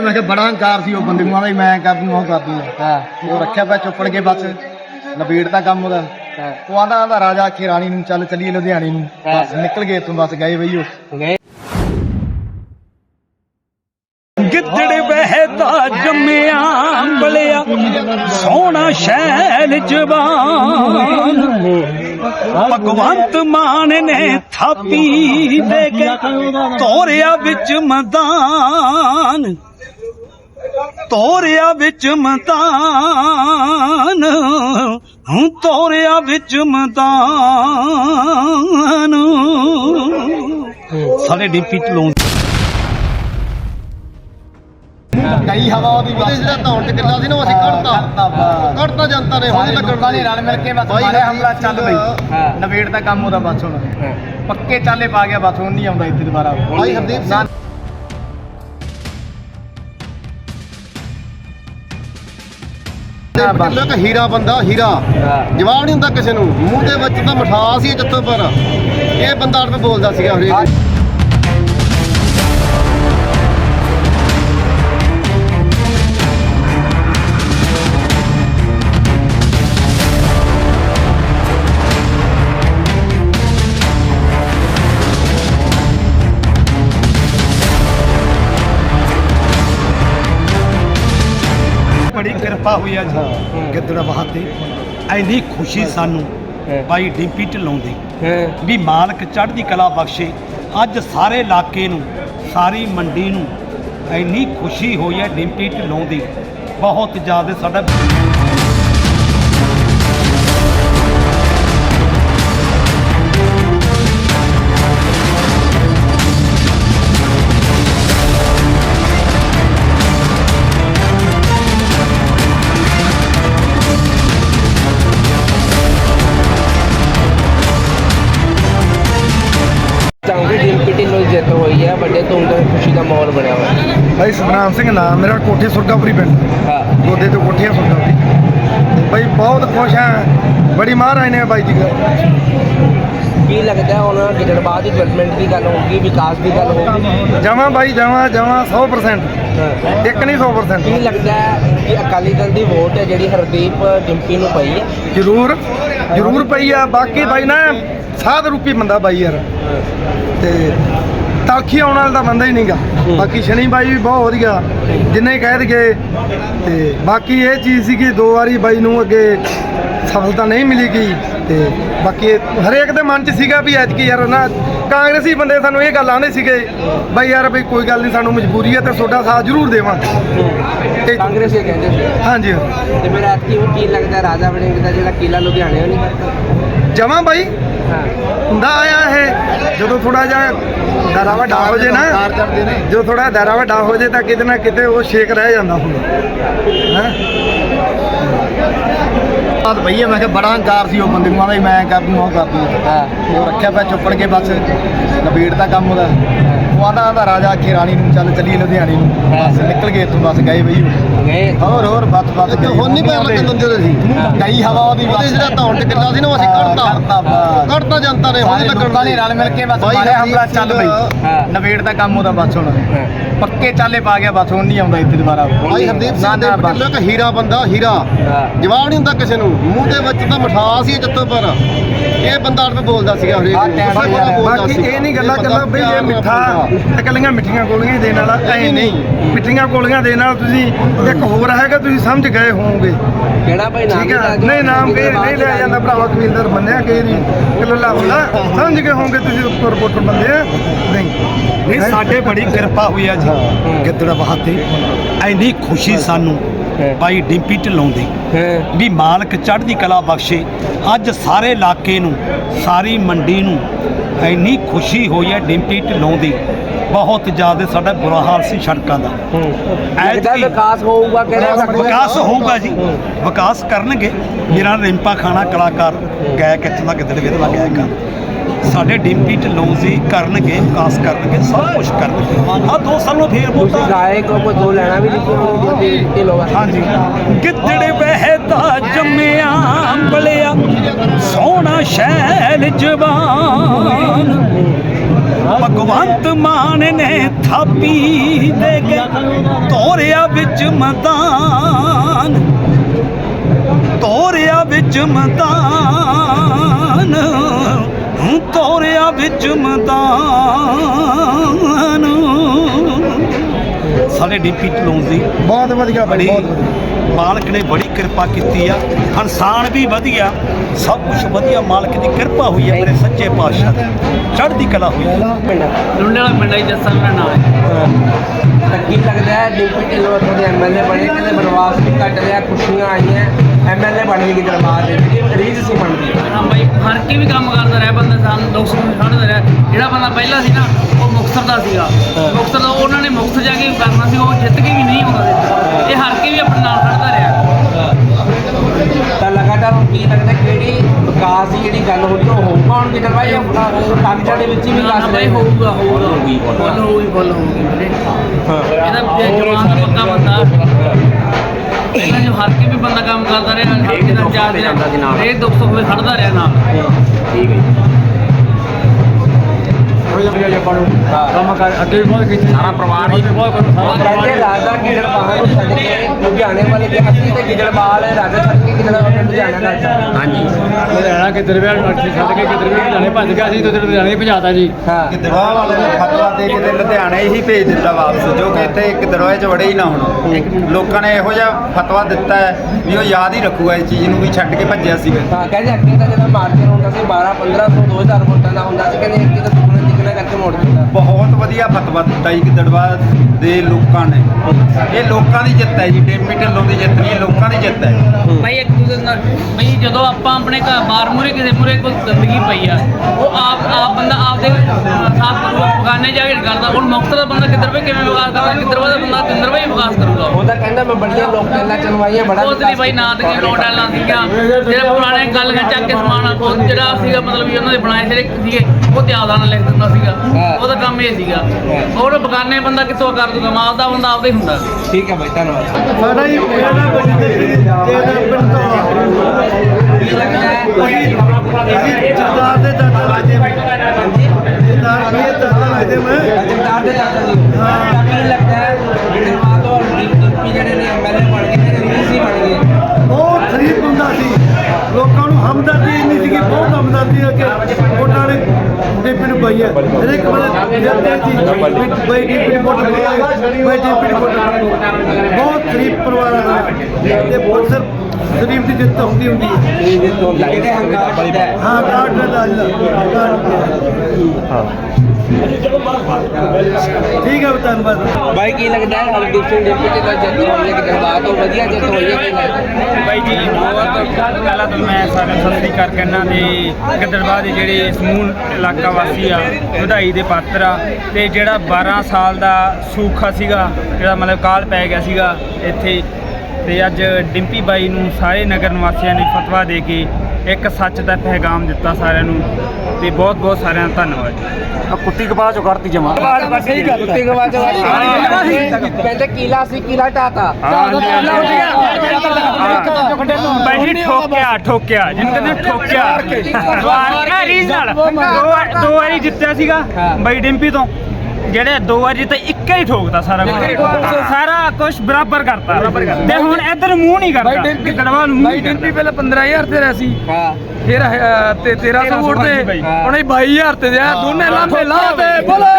ਮੈਂ ਕਿਹਾ ਬੜਾ ਹੰਕਾਰ ਸੀ ਉਹ ਬੰਦੇ ਨੂੰ ਆਂਦਾ ਮੈਂ ਕਰ ਦੂੰ ਉਹ ਕਰ ਦੂੰ ਹਾਂ ਉਹ ਰੱਖਿਆ ਪਿਆ ਚੁੱਪੜ ਕੇ ਬਸ। ਨਬੇੜ ਦਾ ਕੰਮ ਉਹਦਾ। ਉਹ ਆਂਦਾ ਆਂਦਾ ਰਾਜਾ ਆਖੇ ਰਾਣੀ ਨੂੰ ਚੱਲ ਚੱਲੀਏ ਲੁਧਿਆਣੇ ਨੂੰ। ਬਸ ਨਿਕਲ ਗਏ ਇੱਥੋਂ ਬਸ ਗਏ ਬਈ ਉਹ। ਗਏ ਗਿੱਦੜ ਬਹਿਦਾ ਜੰਮਿਆ ਅੰਬਲਿਆ ਸੋਹਣਾ ਸ਼ੈਲ ਜਵਾਨ। ਭਗਵੰਤ ਮਾਨ ਨੇ ਥਾਪੀ ਦੇ ਕੇ ਤੋਰਿਆ ਵਿੱਚ ਮੈਦਾਨ। ਤੋਰਿਆ ਵਿੱਚ ਮੈਦਾਨ ਹੂੰ ਤੋਰਿਆ ਵਿੱਚ ਮੈਦਾਨ ਸਾਡੇ ਡਿੰਪੀ ਢਲੋਂ ਕਈ ਹਵਾ ਉਹਦੀ ਬਸ ਜਿਹੜਾ ਧੌਣ ਚ ਕਿੱਲਾ ਸੀ ਨਾ ਉਹ ਅਸੀਂ ਕੱਢਤਾ ਕੱਢਤਾ ਜਨਤਾ ਨੇ ਹੁਣ ਲੱਗਣ ਨੇ ਰਲ ਮਿਲ ਕੇ ਬਸ ਮਾਰੇ ਹਮਲਾ ਚੱਲ ਬਈ ਹਾਂ। ਨਵੇੜ ਦਾ ਕੰਮ ਉਹਦਾ ਬਸ ਹੁਣ। ਪੱਕੇ ਚਾਲੇ ਪਾ ਗਿਆ ਬਸ ਹੁਣ ਨਹੀਂ ਆਉਂਦਾ ਇੱਥੇ ਦੁਬਾਰਾ। ਭਾਈ ਹਰਦੀਪ ਸਿੰਘ ਕੁ ਹੀਰਾ ਬੰਦਾ ਹੀਰਾ। ਜਵਾਬ ਨਹੀਂ ਹੁੰਦਾ ਕਿਸੇ ਨੂੰ। ਮੂੰਹ ਦੇ ਵਿੱਚ ਤਾਂ ਮਿਠਾਸ ਹੀ ਜੱਤੋਂ ਪਰ। ਇਹ ਬੰਦਾ ਬੋਲਦਾ ਸੀਗਾ ਹਰੇਕ। ਕਿਰਪਾ ਹੋਈ ਅੱਜ ਗਿੱਦੜ ਬਹਾਤੇ ਐਨੀ ਖੁਸ਼ੀ ਸਾਨੂੰ ਹਾਂ। ਬਾਈ ਡਿੰਪੀ ਢਿੱਲੋਂ ਦੀ। ਹਾਂ। ਵੀ ਮਾਲਕ ਚੜ੍ਹਦੀ ਕਲਾ ਬਖਸ਼ੇ। ਅੱਜ ਸਾਰੇ ਇਲਾਕੇ ਨੂੰ ਸਾਰੀ ਮੰਡੀ ਨੂੰ ਐਨੀ ਖੁਸ਼ੀ ਹੋਈ ਹੈ ਡਿੰਪੀ ਢਿੱਲੋਂ ਦੀ। ਬਹੁਤ ਜ਼ਿਆਦਾ ਸਾਡਾ ਵੱਡੇ ਧੂਮਧਾਮ ਖੁਸ਼ੀ ਦਾ ਮਾਹੌਲ ਬਣਿਆ ਹੋਇਆ। ਹੈ ਭਾਈ ਸਤਨਾਮ ਸਿੰਘ ਨਾਮ ਮੇਰਾ ਕੋਠੀ ਸੁਰਗਾਪੁਰੀ ਪਿੰਡ। ਹਾਂ। ਗੋਦੇ ਤੋਂ ਕੋਠੀਆਂ ਸੁਰਗਾਪੁਰੀ। ਭਾਈ ਬਹੁਤ ਖੁਸ਼ ਹਾਂ। ਬੜੀ ਮਹਾਰਾਜ ਨੇ ਬਾਈ ਜੀ। ਕੀ ਲੱਗਦਾ ਹੈ ਹੁਣ ਗਿੱਦੜਬਾਹ ਦੀ ਡਿਵੈਲਪਮੈਂਟ ਦੀ ਗੱਲ ਹੋਊਗੀ ਵਿਕਾਸ ਦੀ ਗੱਲ ਹੋਊਗੀ? ਜਮਾ ਬਾਈ ਜਮਾ ਜਮਾ 100% ਹਾਂ। ਇੱਕ ਨਹੀਂ 100% ਕੀ ਲੱਗਦਾ ਹੈ ਕਿ ਅਕਾਲੀ ਦਲ ਦੀ ਵੋਟ ਹੈ ਜਿਹੜੀ ਹਰਦੀਪ ਡਿੰਪੀ ਨੂੰ ਪਈ ਹੈ? ਜ਼ਰੂਰ ਜ਼ਰੂਰ ਪਈ ਆ। ਬਾਕੀ ਬਾਈ ਨਾ ਸਾਧ ਰੂਪੀ ਬੰਦਾ ਬਾਈ ਯਾਰ। ਤੇ ਤਲਖੀ ਆਉਣ ਵਾਲਾ ਤਾਂ ਬੰਦਾ ਹੀ ਨਹੀਂਗਾ। ਬਾਕੀ ਸ਼ਨੀ ਬਾਈ ਵੀ ਬਹੁਤ ਵਧੀਆ। ਜਿੰਨੇ ਕਹਿ ਦਈਏ ਤੇ ਬਾਕੀ ਇਹ ਚੀਜ਼ ਸੀ ਕਿ ਦੋ ਵਾਰੀ ਬਾਈ ਨੂੰ ਅੱਗੇ ਸਫਲਤਾ ਨਹੀਂ ਮਿਲੀਗੀ ਤੇ ਬਾਕੀ ਹਰੇਕ ਦੇ ਮਨ 'ਚ ਸੀਗਾ ਵੀ ਐਤਕੀ ਯਾਰ ਨਾ ਕਾਂਗਰਸੀ ਬੰਦੇ ਸਾਨੂੰ ਇਹ ਗੱਲ ਆਉਂਦੇ ਸੀਗੇ ਬਾਈ ਯਾਰ ਬਈ ਕੋਈ ਗੱਲ ਨਹੀਂ ਸਾਨੂੰ ਮਜਬੂਰੀ ਹੈ ਤੇ ਤੁਹਾਡਾ ਸਾਥ ਜ਼ਰੂਰ ਦੇਵਾਂਗੇ। ਤੇ ਕਾਂਗਰਸ ਕਹਿੰਦੇ ਸੀ। ਹਾਂਜੀ। ਤੇ ਮੇਰਾ ਐਤਕੀ ਉਹ ਕੀ ਲੱਗਦਾ ਰਾਜਾ ਵੜਿੰਗ ਦਾ ਜਿਹੜਾ ਕਿਲਾ ਲੁਧਿਆਣੇ ਉਹ ਨਹੀਂ ਕਰਦਾ ਜਮਾ ਬਾਈ? ਹੁੰਦਾ ਆਇਆ ਇਹ। ਜਦੋਂ ਥੋੜਾ ਜਿਹਾ ਦਾਰਾ ਵੱਡਾ ਹੋ ਜੇ ਨਾ ਕਾਰ ਚੜਦੇ ਨੇ। ਜੋ ਥੋੜਾ ਦਾਰਾ ਵੱਡਾ ਹੋ ਜੇ ਤਾਂ ਕਿਤੇ ਨਾ ਕਿਤੇ ਉਹ ਸ਼ੇਕ ਰਹਿ ਜਾਂਦਾ ਹੁਣ ਹੈ? ਬਾਤ ਭਈਆ ਮੈਂ ਕਿਹਾ ਬੜਾ ਹੰਕਾਰ ਸੀ ਉਹ ਬੰਦੇ ਨੂੰ ਆਂਦਾ ਮੈਂ ਕਰ ਦੂੰ ਉਹ ਕਰ ਦੂੰ ਹਾਂ ਉਹ ਰੱਖਿਆ ਪਿਆ ਚੁੱਪੜ ਕੇ ਬਸ। ਨਬੇੜ ਦਾ ਕੰਮ ਉਹਦਾ। ਉਹ ਆਂਦਾ ਆਂਦਾ ਰਾਜਾ ਆਖੇ ਰਾਣੀ ਨੂੰ ਚੱਲ ਚੱਲੀਏ ਲੁਧਿਆਣੇ ਨੂੰ। ਬਸ ਨਿਕਲ ਗਏ ਇੱਥੋਂ ਬਸ ਗਏ ਬਈ। ਗਏ। ਹੋਰ ਹੋਰ ਬਸ ਬਸ ਗਏ। ਹੁਣ ਨਹੀਂ ਪੈਰ ਲੱਗਣ ਦਿੰਦੇ ਸੀ ਕਈ ਹਵਾ ਉਹਦੀ ਉਹਦੇ ਜਿਹੜਾ ਧੌਣ ਚ ਕਿੱਲਾ ਸੀ ਨਾ ਉਹ ਅਸੀਂ ਕੱਢਤਾ। ਬਸ। ਕੱਢਤਾ ਜਨਤਾ ਨੇ ਹੁਣ ਲੱਗਣ ਲੋਕਾਂ ਨੇ ਰਲ ਮਿਲ ਕੇ ਬਸ ਬਾਈ ਮਾਰੇ ਹਮਲਾ ਚੱਲ ਬਈ। ਨਵੇੜ ਦਾ ਕੰਮ ਉਹਦਾ ਬਸ ਹੁਣ। ਪੱਕੇ ਚਾਲੇ ਪਾ ਗਿਆ ਬਸ ਹੁਣ ਨਹੀਂ ਆਉਂਦਾ ਇੱਥੇ ਦੁਬਾਰਾ। ਭਾਈ ਹਰਦੀਪ ਸਿੰਘ ਦੇ ਬਸ। ਹੀਰਾ ਬੰਦਾ ਹੀਰਾ। ਜਵਾਬ ਨਹੀਂ ਹੁੰਦਾ ਕਿਸੇ ਨੂੰ। ਮੂੰਹ ਦੇ ਵਿੱਚ ਤਾਂ ਮਿਠਾਸ ਹੀ ਜੱਤੋਂ ਪਰ। ਇਹ ਬੰਦਾ ਅੜਪ ਬੋਲਦਾ ਸੀਗਾ ਹਰੇਕ ਬਾਕੀ। ਇਹ ਨਹੀਂ ਗੱਲਾਂ ਕਰਨਾ ਬਈ ਇਹ ਮਿੱਠਾ। ਇਕੱਲੀਆਂ ਮਿੱਠੀਆਂ ਗੋਲੀਆਂ ਦੇਣ ਵਾਲਾ ਐ ਨਹੀਂ ਮਿੱਠੀਆਂ ਗੋਲੀਆਂ ਦੇਣ ਨਾਲ ਤੁਸੀਂ ਇੱਕ ਹੋਰ ਹੈਗਾ ਤੁਸੀਂ ਸਮਝ ਗਏ ਹੋਵੋਗੇ। ਕਿਹੜਾ ਭਾਈ ਨਾਮ। ਨਹੀਂ ਨਾਮ ਕਹੀ ਨਹੀਂ ਲਿਆ ਜਾਂਦਾ ਭਰਾਵਾ ਕਬੀਲਦਾਰ ਬੰਨਿਆ ਕਹੀ ਨਹੀਂ? ਕਲੱਲਾ ਹੁੰਦਾ ਸਮਝ ਗਏ ਹੋਵੋਗੇ ਤੁਸੀਂ ਉੱਪਰ ਰਿਪੋਰਟਰ ਬੰਦੇ ਆ? ਨਹੀਂ। ਨਹੀਂ ਸਾਡੇ ਬੜੀ ਕਿਰਪਾ ਹੋਈ ਅੱਜ ਗਿੱਦੜ ਬਹਾਤੇ ਐਨੀ ਖੁਸ਼ੀ ਸਾਨੂੰ। ਬਾਈ ਡਿੰਪੀ ਢਿੱਲੋਂ ਦੀ। ਵੀ ਮਾਲਕ ਚੜ੍ਹਦੀ ਕਲਾ ਬਖਸ਼ੇ। ਅੱਜ ਸਾਰੇ ਇਲਾਕੇ ਨੂੰ ਸਾਰੀ ਮੰਡੀ ਨੂੰ ਐਨੀ ਖੁਸ਼ੀ ਹੋਈ ਹੈ ਡਿੰਪੀ ਢਿੱਲੋਂ ਦੀ। ਬਹੁਤ ਜ਼ਿਆਦਾ ਸਾਡਾ ਬੁਰਾ ਹਾਲ ਸੀ ਸੜਕਾਂ ਦਾ। ਐਤਕੀ- ਵਿਕਾਸ ਹੋਊਗਾ ਕਿਹੜਾ ਵਿਕਾਸ ਹੋਊਗਾ ਜੀ। ਵਿਕਾਸ ਕਰਨਗੇ। ਮੇਰਾ ਰਿੰਪਾ ਖਾਣਾ ਕਲਾਕਾਰ ਗਾਇਕ ਇੱਥੋਂ ਦਾ ਗਿੱਦੜ ਵੇਦਵਾ ਗਾਇਕ ਆ। ਸਾਡੇ ਡਿੰਪੀ ਢਿੱਲੋਂ ਜੀ ਕਰਨਗੇ ਵਿਕਾਸ ਕਰਨਗੇ ਸਭ ਕੁਝ ਕਰਨਗੇ। ਆ ਦੋ ਸਾਲੋਂ ਫੇਰ ਬੋਤਾ ਗਾਇਕ ਕੋਈ ਦੋ ਲੈਣਾ ਵੀ ਲਿਖੀ ਲੋਗਾ ਹਾਂਜੀ। ਗਿੱਦੜ ਬਹਿਦਾ ਜੰਮਿਆ ਅੰਬਲਿਆ ਸੋਹਣਾ ਸ਼ੈਲ ਜਵਾਨ। ਭਗਵੰਤ ਮਾਨ ਨੇ ਥਾਪੀ ਦੇ ਕੇ ਤੋਰਿਆ ਵਿੱਚ ਮੈਦਾਨ। ਤੋਰਿਆ ਵਿੱਚ ਮੈਦਾਨ। ਤੋਰਿਆ ਵਿੱਚ ਮੈਦਾਨ। ਸਾਡੇ ਡੀਪੀ ਢਲੋਂ ਦੀ। ਬਹੁਤ ਵਧੀਆ ਬੜੀ ਬਹੁਤ ਵਧੀਆ। ਮਾਲਕ ਨੇ ਬੜੀ ਕਿਰਪਾ ਕੀਤੀ ਆ। ਇਨਸਾਨ ਵੀ ਵਧੀਆ। ਸਭ ਕੁਝ ਵਧੀਆ ਮਾਲਕ ਦੀ ਕਿਰਪਾ ਹੋਈ ਹੈ ਮੇਰੇ ਸੱਚੇ ਪਾਤਸ਼ਾਹ ਦੀ। ਚੜ੍ਹਦੀ ਕਲਾ ਹੋਈ ਹੈ ਪਿੰਡ ਲੁੰਡੇ ਵਾਲਾ ਪਿੰਡ ਹੈ ਜੱਸਾ ਮੇਰਾ ਨਾਮ ਹੈ ਤਾਂ ਕੀ ਲੱਗਦਾ ਹੈ ਡਿਪਟੀ ਢਿੱਲੋਂ ਇੱਥੋਂ ਦੇ ਐਮਐਲਏ ਬਣੇ ਕਹਿੰਦੇ ਬਨਵਾਸ ਵੀ ਕੱਟ ਲਿਆ ਖੁਸ਼ੀਆਂ ਆਈਆਂ ਐਮਐਲਏ ਬਣ ਗਏ ਦਰਬਾਰ ਦੇ ਵਿੱਚ ਰੀਝ ਸੀ ਬਣਦੀ। ਹਾਂ ਬਾਈ ਹਰ ਕੇ ਵੀ ਕੰਮ ਕਰਦਾ ਰਿਹਾ ਸਾਨੂੰ ਲੋਕ ਸਮਝਦਾ ਰਿਹਾ ਜਿਹੜਾ ਬੰਦਾ ਪਹਿਲਾਂ ਸੀ ਨਾ ਉਹ ਮੁਕਤਸਰ ਦਾ ਸੀਗਾ। ਮੁਕਤਸਰ ਦਾ ਉਹਨਾਂ ਨੇ ਮੁਕਤਸਰ ਜਾ ਕੇ ਕਰਨਾ ਸੀ ਉਹ ਜਿੱਤ ਕੇ ਵੀ ਨਹੀਂ ਸੀ। ਇਹ ਹਰ ਕੇ ਵੀ ਆਪਣੇ ਨਾਲ ਖੜਦਾ ਰਿਹਾ। ਤਾਂ ਲਗਾਤਾਰ ਹੁਣ ਕੀ ਲੱਗਦਾ ਕਿਹੜੀ ਵਿਕਾਸ ਦੀ ਜਿਹੜੀ ਗੱਲ ਹੋਈ ਉਹ ਹੋਊਗਾ ਹੁਣ ਕਿਧਰ ਭਾਈ ਕਾਗਜ਼ਾਂ ਦੇ ਵਿੱਚ ਹੀ ਵਿਕਾਸ ਨਾ ਬਾਈ ਹੋਊਗਾ ਹੋਊਗਾ। ਫੁੱਲ ਹੋਊਗੀ ਫੁੱਲ ਹੋਊਗੀ ਇਹਦਾ ਜੇ ਜਵਾਨ ਪੱਕਾ ਬੰਦਾ। ਪਹਿਲਾਂ ਜੋ ਹਰ ਕੇ ਵੀ ਬੰਦਾ ਕੰਮ ਕਰਦਾ ਰਿਹਾ ਹਰ ਕੇ ਦਾ ਚਾਰ ਦਿਨ ਇਹ ਦੁੱਖ ਸੁੱਖ ਵਿੱਚ ਖੜਦਾ ਰਿਹਾ ਨਾਲ। ਠੀਕ ਹੈ ਕੰਮ ਕਰ ਅੱਗੇ ਵੀ ਬਹੁਤ ਕੀਤੀ ਸਾਰਾ ਪਰਿਵਾਰ ਹੀ। ਬਹੁਤ ਕਹਿੰਦੇ ਲੱਗਦਾ ਗਿੱਦੜਬਾਹਾਂ ਨੂੰ ਛੱਡ ਕੇ ਲੁਧਿਆਣੇ ਵਾਲੇ ਤੇ ਗਿੱਦੜਬਾਲ ਰਾਜਾ ਛੱਡ ਕੇ ਗਿੱਦੜਬਾਹ ਲੁਧਿਆਣਾ ਦਾ ਹਾਂਜੀ। ਲੁਧਿਆਣਾ ਕਿੱਧਰ ਵੀ ਅੱਠੀ ਛੱਡ ਕੇ ਕਿੱਧਰ ਵੀ ਲੁਧਿਆਣੇ ਭੱਜ ਗਿਆ ਸੀ ਤੇ ਉਧਰ ਲੁਧਿਆਣੇ ਭਜਾਤਾ ਜੀ। ਹਾਂ। ਗਿੱਦੜਵਾ ਵਾਲੇ ਨੇ ਫਤਵਾ ਦੇ ਕੇ ਤੇ ਲੁਧਿਆਣੇ ਹੀ ਭੇਜ ਦਿੱਤਾ ਵਾਪਸ ਜੋ ਕਿ ਇੱਥੇ ਗਿੱਦੜਵਾ 'ਚ ਵੜੇ ਹੀ ਨਾ ਹੁਣ। ਲੋਕਾਂ ਨੇ ਇਹੋ ਜਿਹਾ ਫਤਵਾ ਦਿੱਤਾ ਹੈ ਵੀ ਉਹ ਯਾਦ ਹੀ ਰੱਖੂਗਾ ਇਸ ਚੀਜ਼ ਨੂੰ ਵੀ ਛੱਡ ਕੇ ਭੱਜਿਆ ਸੀਗਾ ਹਾਂ ਕਹਿੰਦੇ ਅੱਗੇ ਤਾਂ ਜਦੋਂ ਮਾਰਕੀਟ ਹੁੰਦਾ ਸੀ 12 1500 2000 ਵੋਟਾਂ ਦਾ ਹੁੰਦਾ ਸੀ ਕਹਿੰਦੇ ਅੱਗੇ ਤਾਂ ਦੁਗਣਾ ਤਿਗਣਾ ਕਰਕੇ ਮੋੜ ਦਿੱਤਾ। ਬਹੁਤ ਵਧੀਆ ਫਤਵਾ ਦਿੱਤਾ ਜੀ ਗਿੱਦੜਵਾ ਦੇ ਲੋਕਾਂ ਨੇ। ਇਹ ਲੋਕਾਂ ਦੀ ਜਿੱਤ ਹੈ ਜੀ ਡੇਮੀ ਢਿੱਲੋਂ ਦੀ ਜਿੱਤ ਨਹੀਂ ਲੋਕਾਂ ਦੀ ਜਿੱਤ ਹੈ। ਬਈ ਇੱਕ ਦੂਜੇ ਨਾਲ ਬਈ ਜਦੋਂ ਆਪਾਂ ਆਪਣੇ ਘਰ ਬਾਹਰ ਮੂਰੇ ਕਿਸੇ ਮੂਰੇ ਕੋਈ ਗੰਦਗੀ ਪਈ ਆ ਉਹ ਆਪ ਆਪ ਬੰਦਾ ਆਪਦੇ ਸਾਫ਼ ਕਰੂਗਾ ਬਗਾਨੇ ਜਾ ਕੇ ਨਹੀਂ ਕਰਦਾ ਹੁਣ ਮੁਕਤ ਦਾ ਬੰਦਾ ਕਿੱਧਰ ਵੀ ਕਿਵੇਂ ਕਰਦਾ ਕਿੱਧਰ ਦਾ ਬੰਦਾ ਕਿੱਧਰ ਵੀ ਵਿਕਾਸ ਕਰੂਗਾ ਉਹ। ਉਹ ਤਾਂ ਕਹਿੰਦਾ ਮੈਂ ਬੜੀਆਂ ਲੋਕ ਟੈਲਾਂ ਚਲਵਾਈਆਂ ਬੜਾ ਉਹ ਤੇਰੀ ਬਾਈ ਨਾ ਤੇ ਕੀ ਲੋਟ ਆਲਾਂ ਸੀਗਾ ਜਿਹੜਾ ਪੁਰਾਣੇ ਗੱਲ ਕਰ ਚੱਕ ਕੇ ਸਮਾਨ ਉਹ ਜਿਹੜਾ ਸੀਗਾ ਮਤਲਬ ਵੀ ਉਹਨਾਂ ਦੇ ਬਣਾਏ ਜਿਹੜੇ ਸੀਗੇ ਉਹ ਤੇ ਆਪਦਾ ਨਾਲ ਲਿਖ ਦਿੰਦਾ ਸੀਗਾ। ਉਹਦਾ ਕੰਮ ਇਹ ਸੀਗਾ। ਹੋਰ ਬਗਾਨੇ ਬੰਦਾ ਕਿੱਥੋਂ ਕਰ ਦੂਗਾ? ਮਾਲ ਦਾ ਬੰਦਾ ਆਪਦਾ ਹੀ ਹੁੰਦਾ। ਠੀਕ ਹੈ ਬਾਈ ਧੰਨਵਾਦ। ਸਾਡਾ ਹੀ ਇਹਦਾ ਕੁਝ ਤੇ ਤੇਰਾ ਪਿੰਡ ਤੋਂ ਸੀਗੀ ਬਹੁਤ ਹਮਦਰਦੀ ਹੈ ਕਿ ਵੋਟਾਂ ਨੇ ਡੀਪੀ ਨੂੰ ਪਾਈ ਹੈ ਹਰੇਕ ਬੰਦੇ ਜਾਂਦੇ ਸੀ ਬਈ ਡੀਪੀ ਨੂੰ ਵੋਟ ਪਾਓ ਬਈ ਡੀਪੀ ਨੂੰ ਵੋਟ ਬਹੁਤ ਗਰੀਬ ਪਰਿਵਾਰਾਂ ਦਾ ਤੇ ਬਹੁਤ ਸਰ ਗਰੀਬ ਦੀ ਜਿੱਤ ਹੁੰਦੀ ਹੁੰਦੀ ਹੈ ਹੈ? ਹਾਂ ਕਾਰਡ ਦਾ ਦਾ ਠੀਕ ਹੈ ਧੰਨਵਾਦ। ਬਾਈ ਕੀ ਲੱਗਦਾ ਹੈ ਹਰ ਡਿਸਟ੍ਰਿਕਟ ਡਿਪਟੀ ਦਾ ਜਿੱਤ ਹੋਈ ਹੈ ਗਿੱਦੜਬਾਹ ਤੋਂ ਵਧੀਆ ਜਿੱਤ ਹੋਈ ਹੈ ਕਿ ਨਹੀਂ? ਬਾਈ ਜੀ ਬਹੁਤ ਪਹਿਲਾਂ ਤਾਂ ਮੈਂ ਸਾਰਿਆਂ ਨੂੰ ਸਤਿ ਸ੍ਰੀ ਅਕਾਲ ਕਹਿਣਾ ਤੇ ਗਿੱਦੜਬਾਹ ਦੇ ਜਿਹੜੇ ਸਮੂਹ ਇਲਾਕਾ ਵਾਸੀ ਆ ਵਧਾਈ ਦੇ ਪਾਤਰ ਆ ਤੇ ਜਿਹੜਾ 12 ਸਾਲ ਦਾ ਸੂਖਾ ਸੀਗਾ ਜਿਹੜਾ ਮਤਲਬ ਕਾਲ ਪੈ ਗਿਆ ਸੀਗਾ ਇੱਥੇ ਤੇ ਅੱਜ ਡਿੰਪੀ ਬਾਈ ਨੂੰ ਸਾਰੇ ਨਗਰ ਨਿਵਾਸੀਆਂ ਨੇ ਫਤਵਾ ਦੇ ਕੇ ਇੱਕ ਸੱਚ ਦਾ ਪੈਗਾਮ ਦਿੱਤਾ ਸਾਰਿਆਂ ਨੂੰ ਤੇ ਬਹੁਤ ਬਹੁਤ ਸਾਰਿਆਂ ਦਾ ਧੰਨਵਾਦ। ਕੁੱਤੀ ਕਪਾਹ ਚੋਂ ਕੱਢਤੀ ਜਮਾ। ਕੁੱਤੇ ਗਵਾ ਚ ਕਹਿੰਦੇ ਕੀਲਾ ਸੀ ਕੀਲਾ ਢਾਤਾ। ਬਾਈ ਠੋਕਿਆ ਠੋਕਿਆ। ਜਿਹਨੂੰ ਕਹਿੰਦੇ ਠੋਕਿਆ। ਰੀਜਨਲ ਦੋ ਵਾਰੀ ਜਿੱਤਿਆ ਸੀਗਾ ਬਾਈ ਡਿੰਪੀ ਤੋਂ। ਜਿਹੜੇ ਦੋ ਵਾਰੀ ਜਿੱਤੇ ਇੱਕ ਹੀ ਠੋਕਦਾ ਸਾਰਾ ਕੁਝ ਸਾਰਾ ਕੁਝ ਬਰਾਬਰ ਕਰਤਾ। ਤੇ ਹੁਣ ਇੱਧਰ ਮੂੰਹ ਨਹੀਂ ਕਰਦਾ। ਗਿੱਦੜਵਾ ਨੂੰ ਮੂੰਹ ਨਹੀਂ ਕਰਦਾ। ਪਹਿਲਾਂ 15000 ਤੇ ਰਿਹਾ ਸੀ। ਹਾਂ। ਫਿਰ ਅਹ, ਤੇ 1300 ਵੋਟ ਤੇ ਬਾਈ। ਹੁਣ 22000 ਤੇ ਦਿਆ ਦੋਨੇ ਲਾਂਬੇ ਲਾ ਤੇ ਬੋਲੇ।